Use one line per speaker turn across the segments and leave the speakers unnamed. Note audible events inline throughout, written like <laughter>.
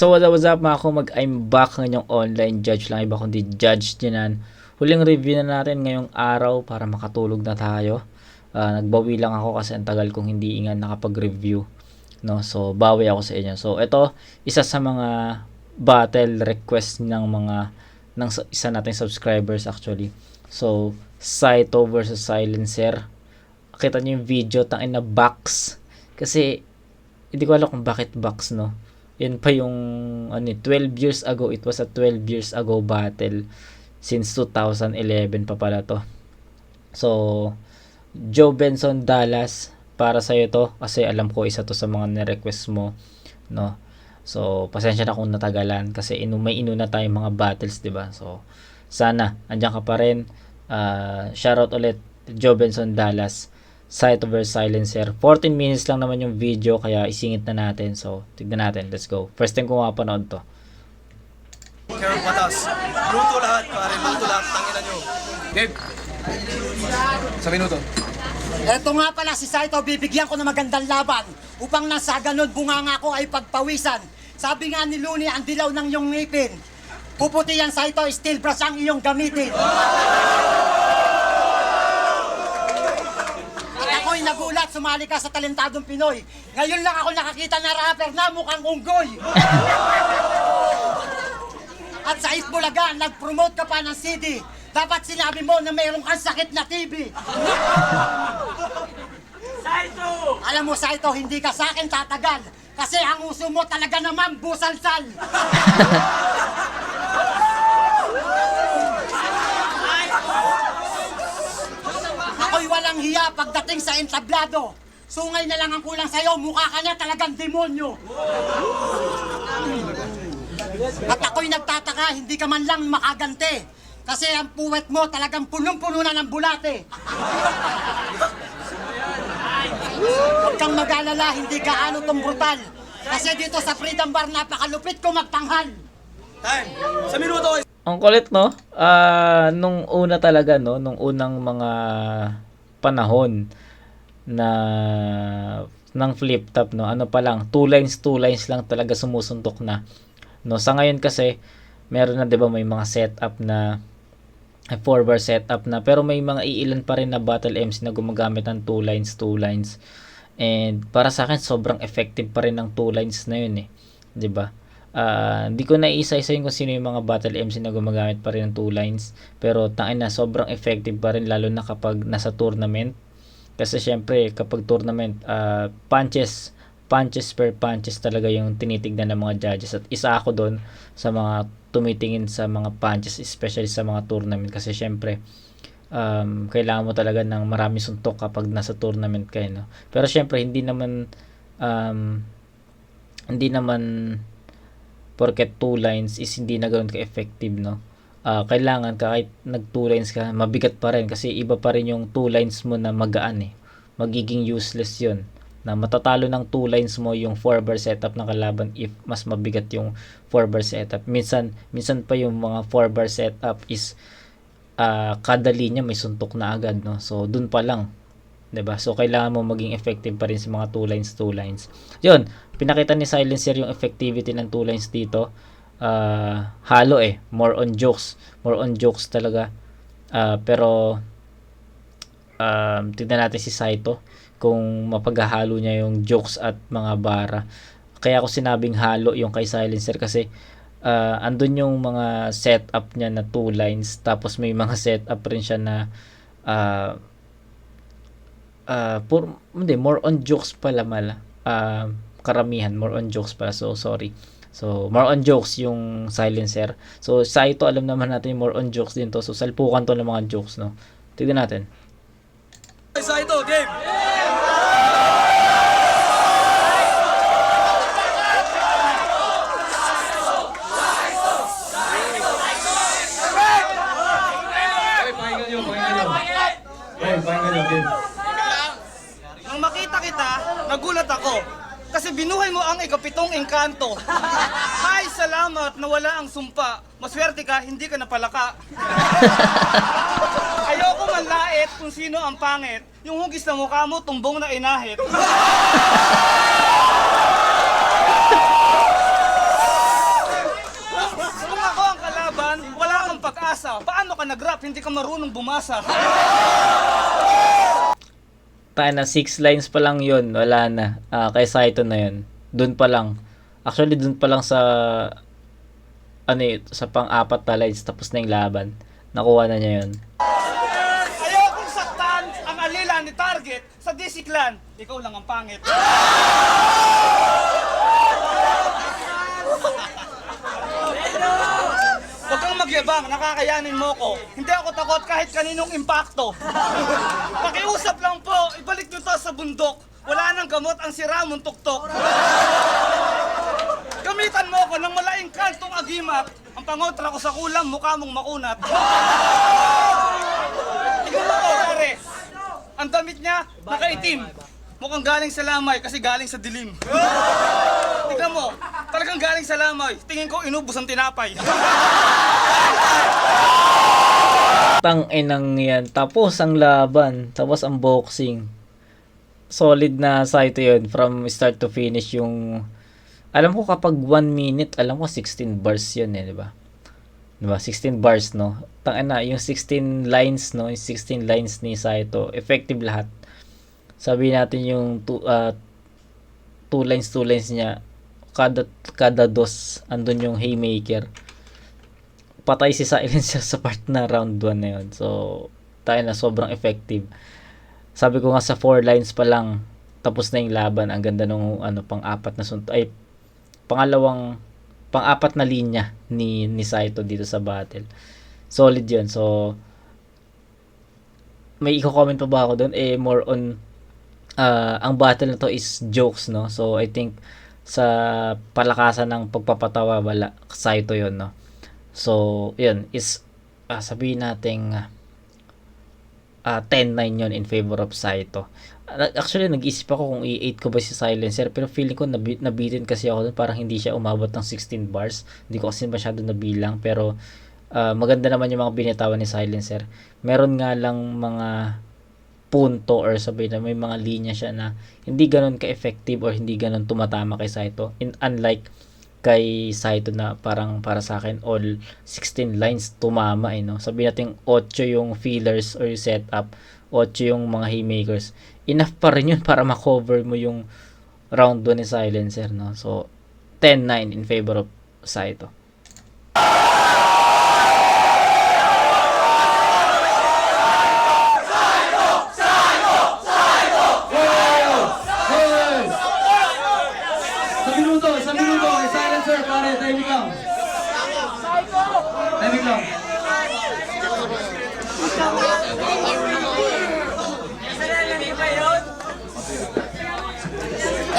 So up, what's up mga kumag, I'm back ngayong online judge lang iba kundi judge dinan. Huling review na natin ngayong araw para makatulog na tayo. Ah, nagbawi lang ako kasi ang tagal kong hindi nga nakapag-review. No, so bawi ako sa inyo. So ito isa sa mga battle request ng mga ng sa- isa nating subscribers actually. So Saito versus Silencer. Kita niyo yung video tangin na box kasi hindi ko alam kung bakit box no yun pa yung ano, eh, 12 years ago. It was a 12 years ago battle since 2011 pa pala to. So Joe Benson Dallas para sa to. Kasi alam ko isa to sa mga ni-request mo no? So pasensya na kung natagalan kasi inu may inuna tayong mga battles 'di ba? So sana andiyan ka pa rin. Uh, shoutout ulit Joe Benson Dallas Sight over Silencer. 14 minutes lang naman yung video kaya isingit na natin. So, tignan natin. Let's go. First time ko mapanood to.
Carol Patas. Luto lahat, pare. Luto lahat. Tangina nyo. Dave. Sa minuto.
Eto nga pala si Saito, bibigyan ko ng magandang laban upang nasa ganun bunganga ko ay pagpawisan. Sabi nga ni Looney, ang dilaw ng iyong ngipin. Puputi yan, Saito, steel brush ang iyong gamitin. At ako'y nagulat, sumali ka sa talentadong Pinoy. Ngayon lang ako nakakita na rapper na mukhang unggoy. <laughs> At sa Itbulaga, nag-promote ka pa ng CD. Dapat sinabi mo na mayroong kang sakit na TV. <laughs> Alam mo, Saito, hindi ka sa akin tatagal. Kasi ang uso mo talaga naman busalsal. <laughs> Ako'y walang hiya pagdating sa entablado. Sungay na lang ang kulang sa'yo, mukha ka niya talagang demonyo. At ako'y nagtataka, hindi ka man lang makagante. Kasi ang puwet mo talagang punong-puno na ng bulate. Huwag kang mag-alala, hindi ka ano tong brutal. Kasi dito sa Freedom Bar, napakalupit ko magtanghal.
Time. Sa minuto.
Ang kulit, no? Ah, nung una talaga, no? Nung unang mga panahon na ng flip top, no? Ano pa lang, two lines, two lines lang talaga sumusuntok na. No, sa ngayon kasi meron na 'di ba may mga setup na four bar setup na pero may mga iilan pa rin na battle MC na gumagamit ng two lines, two lines. And para sa akin sobrang effective pa rin ng two lines na 'yun eh. 'Di ba? Ah, hindi ko naiisa-isahin kung sino yung mga battle MC na gumagamit pa rin ng two lines. Pero tangin na sobrang effective pa rin lalo na kapag nasa tournament. Kasi syempre kapag tournament ah, punches punches per punches talaga yung tinitignan ng mga judges. At isa ako doon sa mga tumitingin sa mga punches especially sa mga tournament. Kasi syempre um, kailangan mo talaga ng marami suntok kapag nasa tournament kayo no? Pero syempre hindi naman um, hindi naman porket two lines is hindi na ganoon ka-effective no Ah, kailangan kahit nag two lines ka mabigat pa rin kasi iba pa rin yung two lines mo na magaan eh magiging useless yun na matatalo ng two lines mo yung 4 bar setup ng kalaban if mas mabigat yung 4 bar setup. Minsan, minsan pa yung mga 4 bar setup is ah, kada linya may suntok na agad, no? So, dun pa lang. 'Di ba So, kailangan mo maging effective pa rin sa mga two lines, two lines. Yun, pinakita ni Silencer yung effectivity ng two lines dito. Ah, halo eh. More on jokes. More on jokes talaga. Ah, pero, um, tignan natin si Saito kung mapaghahalo niya yung jokes at mga bara. Kaya ako sinabing halo yung kay Silencer kasi uh, andun yung mga setup niya na two lines tapos may mga <laughs> setup rin siya na uh, uh, pur, hindi, more on jokes pala mala. Uh, karamihan, more on jokes pala. So, sorry. So, more on jokes yung silencer. So, sa ito, alam naman natin more on jokes din to. So, salpukan to ng mga jokes, no? Tignan natin.
Sa ito, game. kasi binuhay mo ang ikapitong engkanto. <laughs> Hay, salamat na wala ang sumpa. Maswerte ka, hindi ka napalaka. <laughs> Ayoko man lait kung sino ang pangit. Yung hugis na mukha mo, tumbong na inahit. <laughs> kung ako ang kalaban, wala kang pag-asa. Paano ka nag-rap, hindi ka marunong bumasa?
Tayo na 6 lines pa lang yun, wala na. Ah, kay Saito na yun. Doon pa lang. Actually, doon pa lang sa ano eh, sa pang-apat na lines, tapos na yung laban. Nakuha na niya yun.
Ayokong saktan ang alila ni Target sa DC Clan. Ikaw lang ang pangit. <laughs> Huwag kang magyabang, nakakayanin mo ko. Hindi ako takot kahit kaninong impacto. <laughs> Pakiusap lang po, ibalik nyo to sa bundok. Wala nang gamot ang sira mong tuktok. <laughs> Gamitan mo ko ng malaing kantong agimat. Ang pangontra ko sa kulang, mukha mong makunat. Tingnan mo ko, pare. Ang damit niya, nakaitim. Mukhang galing sa lamay kasi galing sa dilim. <laughs> Tingnan mo, talagang galing sa lamay. Tingin ko inubos ang tinapay. <laughs>
Tang inang yan. Tapos ang laban. Tapos ang boxing. Solid na Saito yun. From start to finish yung... Alam ko kapag 1 minute, alam ko 16 bars yun eh, di ba? Di ba? 16 bars, no? Tang ina, yung 16 lines, no? Yung 16 lines ni Saito, effective lahat. Sabi natin yung 2 uh, two lines, two lines niya, kada kada dos andun yung haymaker patay si Silencer <laughs> sa part na round 1 na yun. So, tayo na sobrang effective. Sabi ko nga sa 4 lines pa lang, tapos na yung laban. Ang ganda nung ano, pang-apat na sunto. Ay, pangalawang, pang-apat na linya ni, ni Saito dito sa battle. Solid yun. So, may i-comment pa ba ako doon? Eh, more on, ah, ang battle na to is jokes, no? So, I think, sa palakasan ng pagpapatawa, wala, Saito yun, no? So, yun, is, ah, sabihin natin, ah 10-9 yun in favor of Saito. Ah, Actually, nag-isip ako kung i-8 ko ba si Silencer, pero feeling ko nabi- nabitin kasi ako dun, parang hindi siya umabot ng 16 bars. Hindi ko kasi masyado nabilang, pero ah, maganda naman yung mga binitawan ni Silencer. Meron nga lang mga punto or sabihin na may mga linya siya na hindi ganun ka-effective or hindi ganun tumatama kay Saito. In, unlike kay Saito na parang para sa akin all 16 lines tumama eh no. Sabi natin 8 yung fillers or yung setup, 8 yung mga haymakers. Enough pa rin yun <laughs> para ma-cover mo yung round 1 ni Silencer no. So 10-9 in favor of Saito.
Sa minuto, sa minuto, may silencer, pare, timing lang. Timing lang.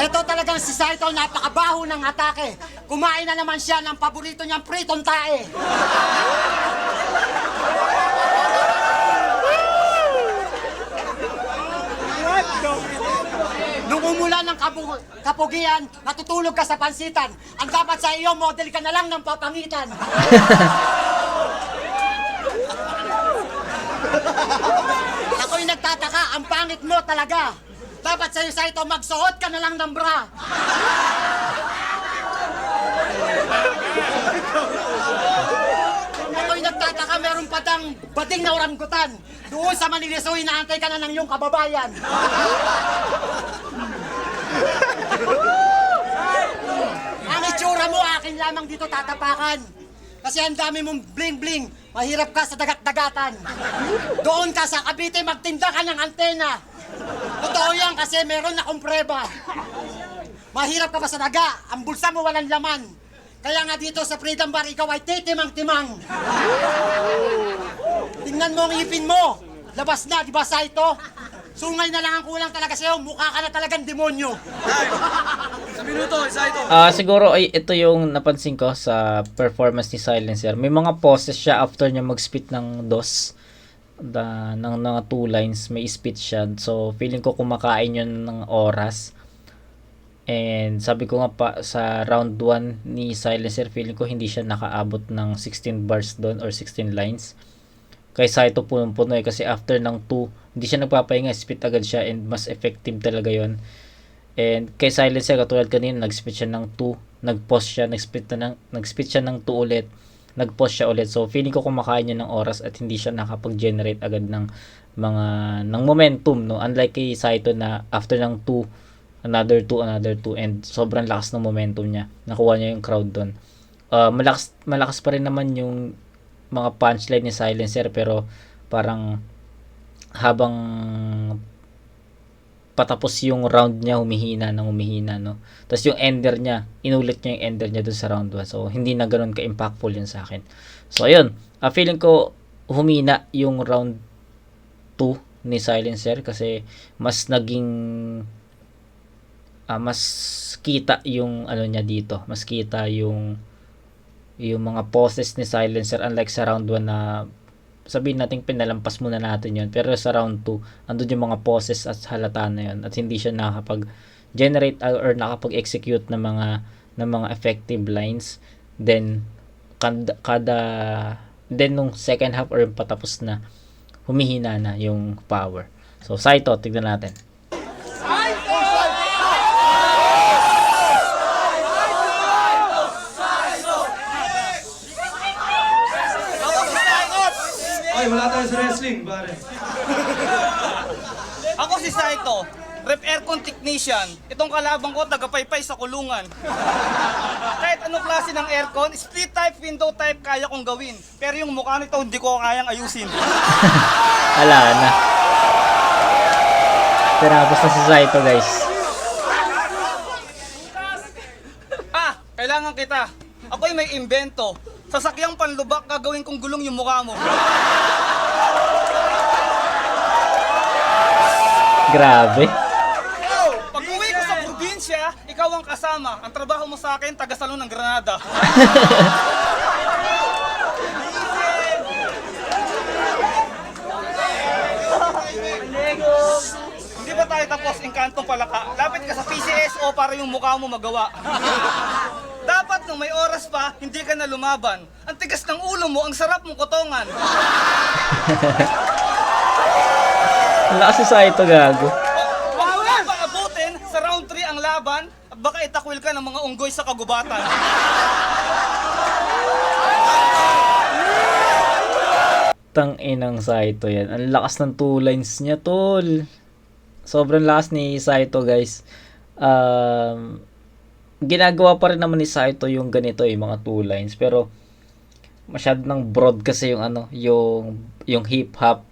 Ito talagang si Saito, napakabaho ng atake. Kumain na naman siya ng paborito niyang pritong tae. Nung umulan ng kabu- kapugian, natutulog ka sa pansitan. Ang dapat sa iyo, model ka na lang ng papangitan. Ako'y nagtataka, ang pangit mo talaga. Dapat sa'yo sa ito, magsuot ka na lang ng bra. Ako'y nagtataka, meron pa dang bading na oranggutan. Doon sa Manilisoy, naantay ka na ng iyong kababayan. Ang itsura mo, akin lamang dito tatapakan. Kasi ang dami mong bling-bling, mahirap ka sa dagat-dagatan. Doon ka sa Cavite, magtinda ka ng antena. Totoo yan kasi meron akong preba. Mahirap ka pa sa daga, ang bulsa mo walang laman. Kaya nga dito sa Freedom Bar, ikaw ay titimang-timang. Tingnan mo ang ipin mo. Labas na, di ba sa ito? Sungay na lang ang kulang talaga sa'yo, mukha ka na talagang demonyo.
Sa minuto, isa ito.
Ah, siguro ay ito yung napansin ko sa performance ni Silencer. May mga poses siya after niya mag-spit ng dos da, ng mga two lines, may spit siya. So, feeling ko kumakain yun ng oras. And sabi ko nga pa sa round 1 ni Silencer, feeling ko hindi siya nakaabot ng 16 bars doon or 16 lines. Kay Saito punong-puno eh kasi after ng 2, hindi siya nagpapahinga, spit agad siya and mas effective talaga yon And kay Silencer, katulad kanina, nag-spit siya ng 2, nag-pause siya, nag-spit, na ng, nag-spit siya ng 2 ulit, nag-pause siya ulit. So feeling ko kumakain niya ng oras at hindi siya nakapag-generate agad ng mga ng momentum no. Unlike kay Saito na after ng 2 another 2 another 2 and sobrang lakas ng momentum niya. Nakuha niya yung crowd doon. Uh, malakas malakas pa rin naman yung mga punchline ni Silencer pero parang habang patapos yung round niya humihina nang humihina no. Tapos yung ender niya, inulit niya yung ender niya dun sa round 1. So hindi na ganoon ka-impactful yun sa akin. So ayun, ah, feeling ko humina yung round 2 ni Silencer kasi mas naging ah, mas kita yung ano niya dito. Mas kita yung yung mga poses ni Silencer unlike sa round 1 na sabihin natin pinalampas muna natin yon pero sa round 2 andun yung mga poses at halata na yon at hindi siya nakakapag generate or nakapag-execute ng mga ng mga effective lines. Then kada, kada then nung second half or patapos na humihina na yung power. So Saito tignan natin
Ay, wala tayo sa wrestling, pare. <laughs>
Ako si Saito, rep aircon technician. Itong kalabang ko, tagapaypay sa kulungan. <laughs> Kahit anong klase ng aircon, split type, window type, kaya kong gawin. Pero yung mukha nito, hindi ko kayang ayusin. <laughs>
wala na tinapos na si Saito guys
Ah, kailangan kita. Ako'y may imbento. Sasakyang panlubak, gagawin kong gulong yung mukha mo.
grabe
Pag uwi ko sa probinsya, ikaw ang kasama. Ang trabaho mo sa akin, taga-salon ng Granada. <laughs> Hindi ba tayo tapos inkantong palaka? Lapit ka sa PCSO para yung mukha mo magawa. <laughs> Dapat nung may oras pa, hindi ka na lumaban. Ang tigas ng ulo mo, ang sarap mong kotongan.
wala si Saito gago
Huwag mo lang paabutin sa round 3 ang laban at baka itakwil ka ng mga unggoy sa kagubatan.
Tang inang Saito yan. Ang lakas ng two lines niya, tol. Sobrang lakas ni Saito, guys. Um, ginagawa pa rin naman ni Saito yung ganito, yung mga two lines. Pero, masyado ng broad kasi yung ano, yung, yung hip hop.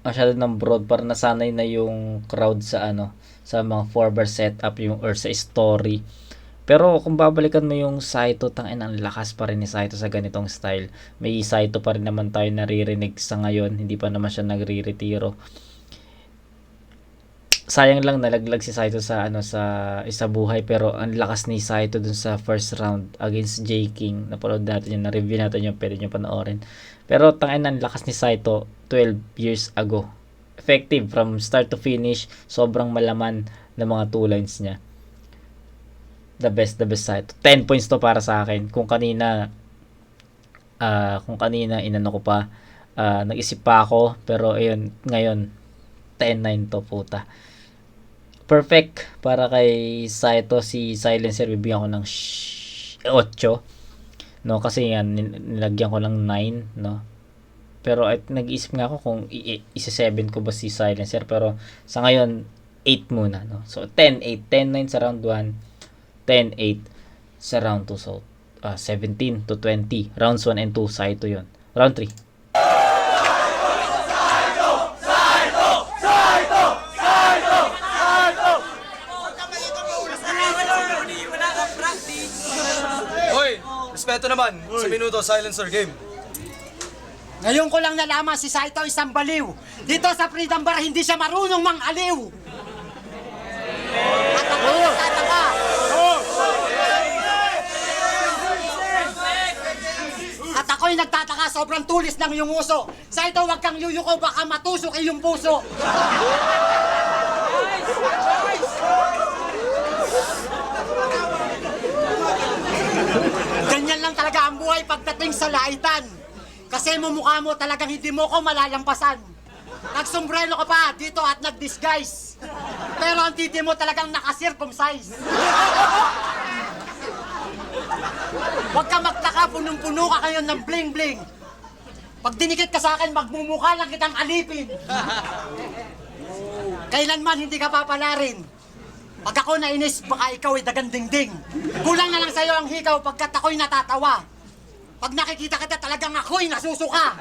Masyado ng broad para nasanay na yung crowd sa ano, sa mga four bar setup yung, or sa story. Pero kung babalikan mo yung Saito, tangin ang lakas pa rin ni Saito sa ganitong style. May Saito pa rin naman tayo naririnig sa ngayon, hindi pa naman siya nagre-retiro. Sayang lang nalaglag si Saito sa ano sa isa buhay pero ang lakas ni Saito dun sa first round against J King. Napanood natin yun, na-review natin yung pwede nyo panoorin. Pero tangin ang lakas ni Saito 12 years ago. Effective from start to finish, sobrang malaman ng mga two lines niya the best the best side 10 points to para sa akin kung kanina ah kung kanina inano ko pa ah, nag-isip pa ako pero ayun ngayon 10-9 to puta perfect para kay Saito si Silencer bibigyan ko ng sh- 8 no kasi yan nil- nilagyan ko lang 9 no pero at nag-iisip nga ako kung i- i- isa-7 ko ba si Silencer pero sa ngayon 8 muna no so 10 8 10 9 sa round 1 10-8 sa round 2. So, ah, 17 to 20. Rounds 1 and 2, Saito yun. Round 3.
1, sa minuto, silencer game.
Ngayon ko lang nalaman si Saito isang baliw. Dito sa Freedom Bar, hindi siya marunong mang-aliw. At ang pagkakataka, At ako'y nagtataka, sobrang tulis ng iyong uso. Saito, huwag kang yuyuko, baka matusok iyong puso. Lang talaga ang buhay pagdating sa laitan. Kasi mumukha mo talagang hindi mo ko malalampasan. Nagsombrelo ka pa dito at nag-disguise. Pero ang titi mo talagang nakasircumcise. Huwag ka magtaka, punong-puno ka kayo ng bling-bling. Pag dinikit ka sa akin, magmumukha lang kitang alipin. Kailanman hindi ka papalarin. Pag ako nainis, baka ikaw ay dagandingding. Kulang na lang sa'yo ang hikaw pagkat ako'y natatawa. Pag nakikita kita talagang ako'y nasusuka.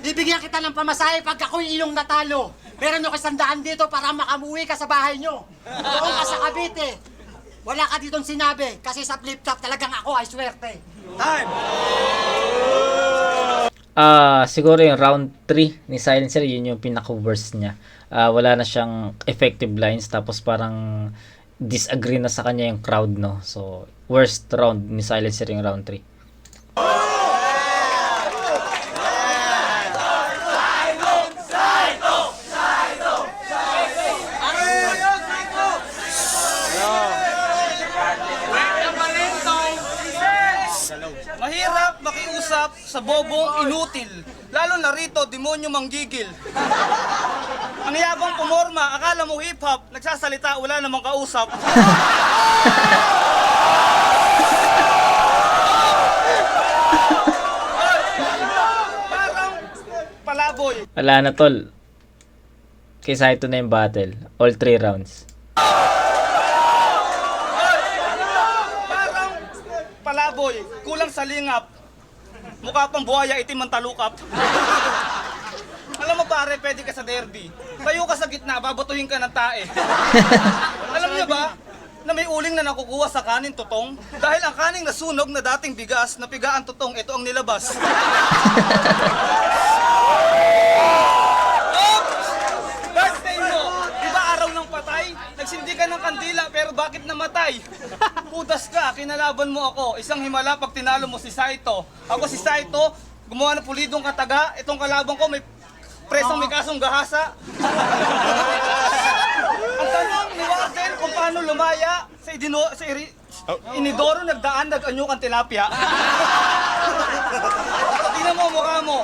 Bibigyan kita ng pamasahe pag ako'y iyong natalo. Meron ako sandaan dito para makamuwi ka sa bahay nyo. Doon ka sa Cavite. Wala ka ditong sinabi kasi sa flip-top talagang ako ay swerte.
Ah, siguro yung round 3 ni Silencer, yun yung pinaka-worst niya. Ah, wala na siyang effective lines tapos parang disagree na sa kanya yung crowd, no. So, worst round ni Silencer yung round 3.
Mahirap makiusap sa bobong inutil. Lalo na rito, demonyo manggigil. Ang yabang pumorma, akala mo hip-hop, nagsasalita, wala namang kausap. Parang palaboy.
Wala na, tol. Kaysa ito na yung battle. All 3 rounds.
Parang palaboy, kulang sa lingap. Mukha pang buhaya, itim ang talukap. <laughs> Alam mo pare, pwede ka sa derby. Tayo ka sa gitna, babatuhin ka ng tae. <laughs> Alam niyo ba, na may uling na nakukuha sa kanin tutong? Dahil ang kaning nasunog na dating bigas, napiga ang tutong, ito ang nilabas. <laughs> Oops! Birthday mo! Di ba araw ng patay? Nagsindi ka ng kandila, pero bakit namatay? Pudas ka, kinalaban mo ako. Isang himala pag tinalo mo si Saito. Ako si Saito, gumawa ng pulidong kataga. Itong kalaban ko may presong may kasong gahasa. Ang tanong ni Warden kung paano lumaya sa, idino, sa iri, inidoro nagdaan nag-anyukan tilapia. Tingnan mo ang mukha mo.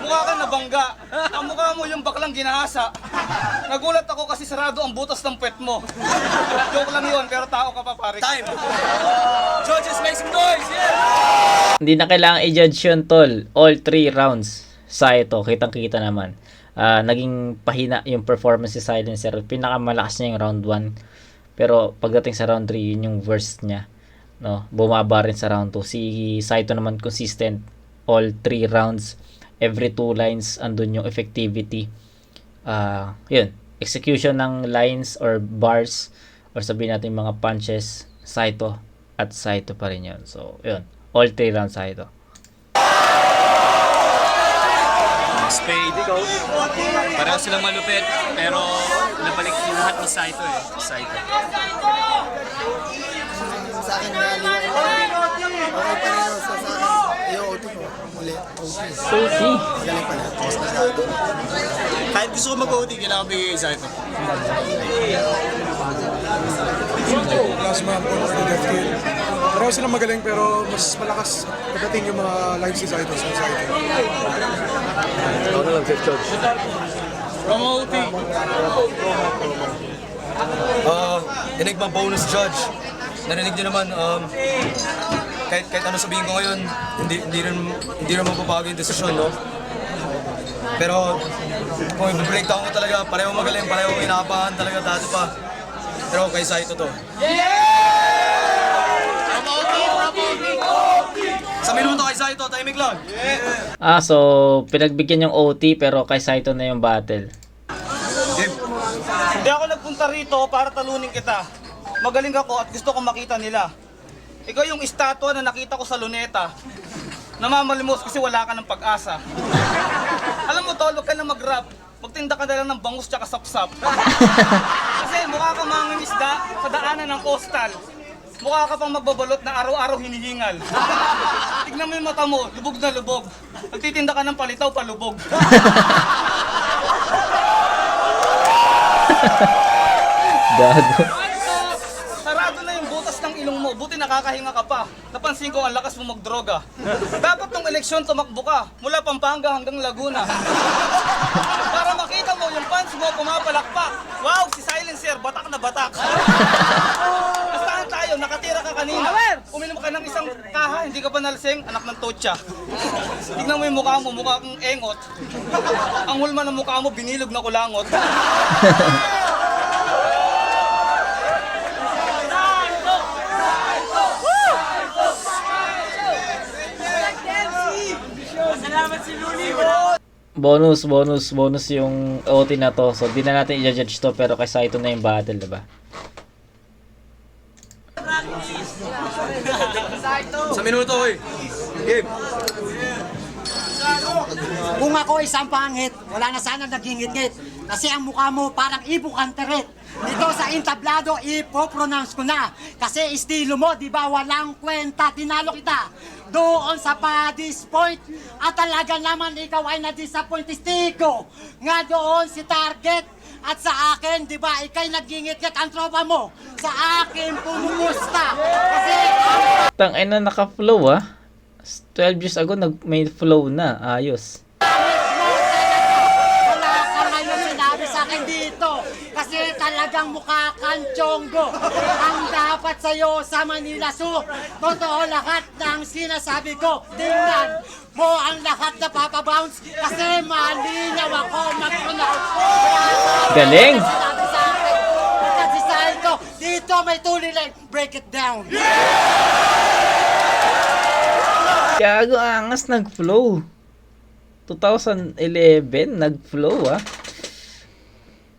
Mukha kang nabangga. Ang mukha mo yung baklang ginahasa. Nagulat ako kasi sarado ang butas ng pet mo. Joke lang yun, pero tao ka pa pare.
Time! Judges, make some noise! Yeah!
Hindi na kailangan i-judge yun, tol. All 3 rounds sa ito, kitang-kita naman. Ah, naging pahina yung performance si Silencer. Pinakamalakas niya yung round 1. Pero pagdating sa round 3, yun yung worst niya. No, bumaba rin sa round 2. Si Saito naman consistent all 3 rounds. Every 2 lines andun yung effectivity. Ah, yun. Execution ng lines or bars or sabihin natin mga punches, Saito at Saito pa rin yun. So, yun. All 3 rounds Saito.
Spade. Pareho silang malupit, pero nabalik yung lahat ni Saito eh. Saito.
sa akin na okay pa rin ako sa sa akin. Yung OT ko, uli, OT.
OT.
Magaling pala.
Kahit gusto ko mag-OT, kailangan bigay kay Saito.
Last man po for left field. Pareho silang magaling pero mas malakas pagdating yung mga lines ni Saito sa Saito.
From OT.
Uh, Enigma bonus judge. Narinig niyo naman, um, kahit, kahit ano sabihin ko ngayon, hindi, hindi rin, hindi rin mababago yung desisyon, no? Pero, kung i-breakdown ko talaga, pareho magaling, pareho inaapahan talaga dati pa. Pero kay Saito to. Sa minuto kay Saito, timing lang.
Ah, so pinagbigyan yung OT pero kay Saito na yung battle.
Game.
Hindi ako nagpunta rito para talunin kita. Magaling ako at gusto kong makita nila. Ikaw yung estatwa na nakita ko sa luneta. Namamalimos kasi wala ka ng pag-asa. Alam mo tol, huwag ka na mag-rap. Magtinda ka na lang ng bangus tsaka sapsap. <laughs> kasi mukha kang mangingisda sa daanan ng coastal. Mukha ka pang magbabalot na araw-araw hinihingal. <laughs> Tignan mo yung mata mo, lubog na lubog. Nagtitinda ka ng palitaw, palubog. <laughs>
Gago.
Sarado na yung butas ng ilong mo, buti nakakahinga ka pa. Napansin ko ang lakas mo magdroga. Dapat nung eleksyon tumakbo ka, mula Pampanga hanggang Laguna. <laughs> Para makita mo yung fans mo pumapalakpak. Wow, si Silencer, batak na batak. Tayo, nakatira ka kanina. Uminom ka ng isang kaha, hindi ka ba nalasing? Anak ng totsa. <laughs> Tignan mo yung mukha mo, mukha kang engot. <laughs> Ang hulma ng mukha mo, binilog na kulangot.
bonus, bonus, bonus yung OT na to. So, di na natin i-judge to, pero kay Saito na yung battle, diba?
Sa minuto, oy. Game.
Kung ako isang pangit, wala na sana naging ngit Kasi ang mukha mo parang Ibo Canteret. Dito sa entablado, ipopronounce ko na. Kasi estilo mo, di ba, walang kwenta. Tinalo kita. Doon sa Paddy's Point. At talaga naman ikaw ay na-disappoint Stigo. Nga doon si Target. At sa akin, di ba, ikay nagingit ang tropa mo. Sa akin, pumumusta. Kasi ang
Tang ina naka-flow ah. 12 years ago nag may flow na. Ayos.
Wala ka ngayon sinabi sa akin dito. Kasi talagang chonggo. Ang dapat sa'yo sa Manila Zoo. Totoo lahat ng sinasabi ko. Tingnan mo ang lahat na papabounce. Kasi malinaw ako mag-pronounce.
Galing!
Kasi sa ito, dito may tuloy lang. Break it down.
Gago angas nag-flow. 2011 nag-flow ah.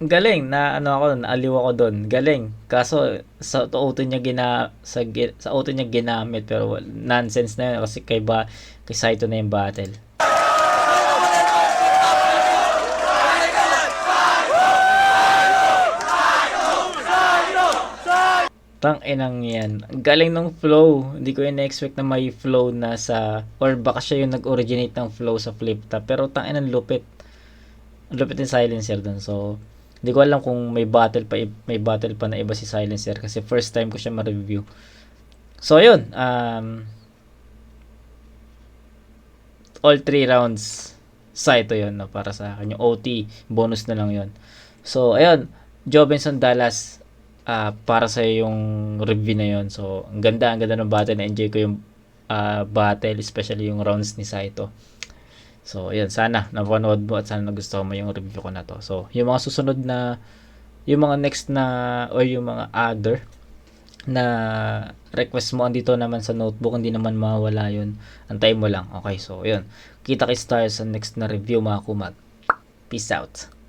Galing na ano ako naaliw ako doon. Galing. Kaso sa auto niya gina sa sa auto niya ginamit pero nonsense na yun kasi kay ba kay Saito na yung battle. Tang inang yan. Galing ng flow. Hindi ko in-expect na may flow na sa or baka siya yung nag-originate ng flow sa flip top. Pero tang inang lupit. Lupit ng silencer dun. So, hindi ko alam kung may battle pa may battle pa na iba si silencer kasi first time ko siya ma-review. So, yun. Um, all three rounds Saito yun no, para sa akin. Yung OT, bonus na lang yun. So, ayun. Jobenson Dallas ah, para sa yung review na yon So, ang ganda, ang ganda ng battle. Na-enjoy ko yung ah, battle, especially yung rounds ni Saito. So, ayun, sana napanood mo at sana nagustuhan mo yung review ko na to. So, yung mga susunod na, yung mga next na, or yung mga other na request mo andito naman sa notebook, hindi naman mawala yun. Antayin mo lang. Okay, so, yun. Kita kay stars sa next na review mga kumag. Peace out.